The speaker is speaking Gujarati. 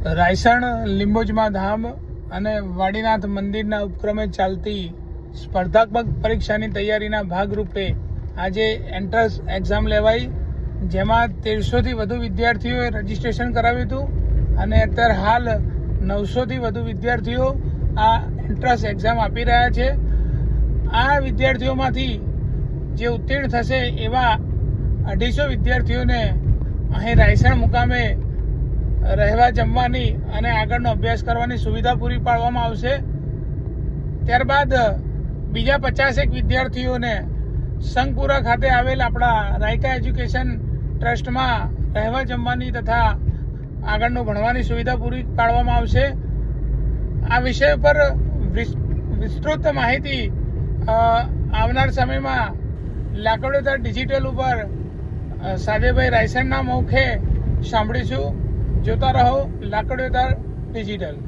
રાયસણ, લીંબોજમાં ધામ અને વાડીનાથ મંદિરના ઉપક્રમે ચાલતી સ્પર્ધાત્મક પરીક્ષાની તૈયારીના ભાગરૂપે આજે એન્ટ્રન્સ એક્ઝામ લેવાઈ. જેમાં તેરસોથી વધુ વિદ્યાર્થીઓએ રજીસ્ટ્રેશન કરાવ્યું હતું અને અત્યારે હાલ નવસોથી વધુ વિદ્યાર્થીઓ આ એન્ટ્રન્સ એક્ઝામ આપી રહ્યા છે. આ વિદ્યાર્થીઓમાંથી જે ઉત્તીર્ણ થશે એવા અઢીસો વિદ્યાર્થીઓને અહીં રાયસણ મુકામે રહેવા જમવાની અને આગળનો અભ્યાસ કરવાની સુવિધા પૂરી પાડવામાં આવશે. ત્યારબાદ બીજા પચાસેક વિદ્યાર્થીઓને સંઘપુરા ખાતે આવેલ આપણા રાયકા એજ્યુકેશન ટ્રસ્ટમાં રહેવા જમવાની તથા આગળનું ભણવાની સુવિધા પૂરી પાડવામાં આવશે. આ વિષય પર વિસ- વિસ્તૃત માહિતી આવનાર સમયમાં લાકડોદર ડિજિટલ ઉપર સાદેભાઈ રાયસનના મુખે સાંભળીશું. જોતા રહો લાકડીદાર ડિજિટલ